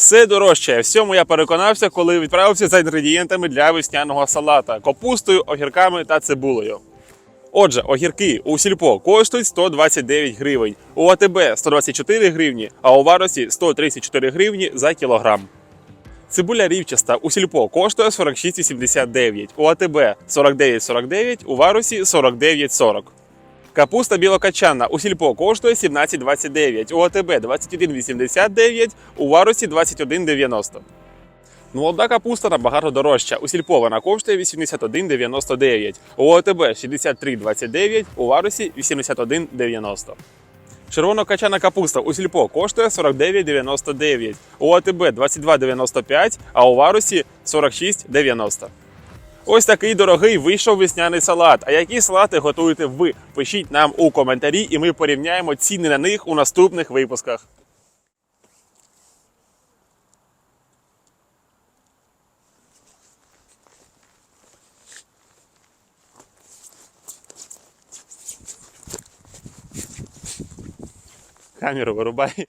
Все дорожчає. Всьому я переконався, коли відправився за інгредієнтами для весняного салата капустою, огірками та цибулею. Отже, огірки у сільпо коштують 129 гривень, у АТБ 124 гривні, а у варосі 134 гривні за кілограм. Цибуля рівчаста у сільпо коштує 46,89, у АТБ 49,49, у варусі 49,40. Капуста білокачана у сільпо коштує 17,29, у АТБ 21,89, у варусі 21,90. Молода капуста набагато дорожча. У сільпо вона коштує 81,99, у ОТБ 63,29, у варусі 81,90. Червонокачана капуста у сільпо коштує 49,99, у АТБ 22,95, а у варусі 46,90. Ось такий дорогий вийшов весняний салат. А які салати готуєте ви? Пишіть нам у коментарі, і ми порівняємо ціни на них у наступних випусках. Камеру вирубай.